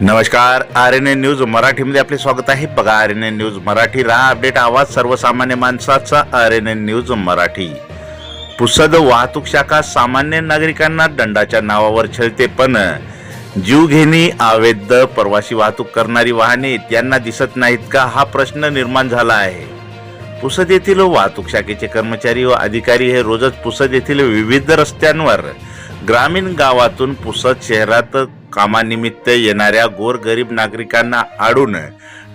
नमस्कार R N N news मराठीमध्ये आपले स्वागत आहे. बघा R N N news Marathi राहा अपडेट आवाज सर्वसामान्य माणसाचा R N N news Marathi. Pusad वाहतूक शाखा सामान्य नागरिकांना दंडाच्या नावावर छळते पण जीवघेणी अवैध. प्रवासी वाहतूक करणारी वाहने त्यांना दिसत नाहीत का हा प्रश्न निर्माण झाला आहे. पुसद येथील वाहतूक शाखेचे कर्मचारी व अधिकारी हे रोजच पुसद येथील विविध रस्त्यांवर ग्रामीण गावातून पुसद शहरात कामानिमित्त येणाऱ्या गोरगरीब नागरिकांना आडून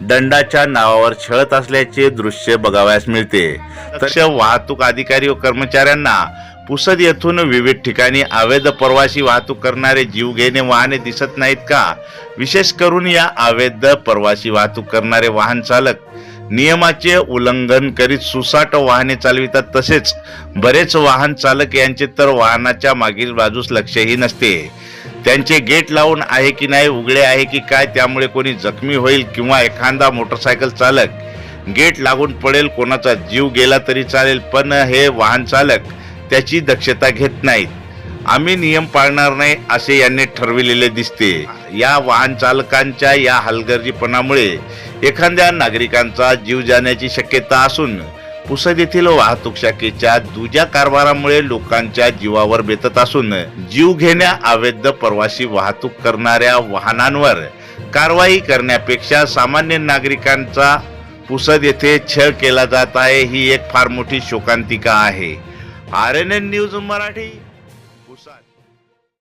दंडाच्या नावावर छळत असल्याचे दृश्य बघावयास मिळते. तसे वाहतूक अधिकारी व कर्मचाऱ्यांना पुसद येथून विविध ठिकाणी अवैध प्रवासी वाहतूक करणारे जीवघेणे वाहने दिसत नाहीत का? विशेष करून या अवैध प्रवासी वाहतूक करणारे वाहन चालक नियमाचे उल्लंघन करीत सुसाट वाहने चालवितात तसेच बरेच वाहन चालक यांचे तर वाहनाच्या मागील बाजूस लक्षही नसते. त्यांचे गेट लावून आहे की नाही उघडे आहे की काय त्यामुळे कोणी जखमी होईल किंवा एखादा मोटरसायकल चालक गेट लागून पडेल कोणाचा जीव गेला तरी चालेल पण हे वाहन चालक त्याची दक्षता घेत नाहीत. आम्ही नियम पाळणार नाही असे यांनी ठरविलेले दिसते. या वाहन चालकांच्या या हलगर्जीपणामुळे एखाद्या नागरिकांचा जीव जाण्याची शक्यता असून पुसद येथील वाहतूक शाखेच्या दुजा कारभारामुळे लोकांच्या जीवावर बेतत असून जीव घेण्या अवैध प्रवासी वाहतूक करणाऱ्या वाहनांवर कारवाई करण्यापेक्षा सामान्य नागरिकांचा पुसद येथे छळ केला जात आहे ही एक फार मोठी शोकांतिका आहे. R N N news Marathi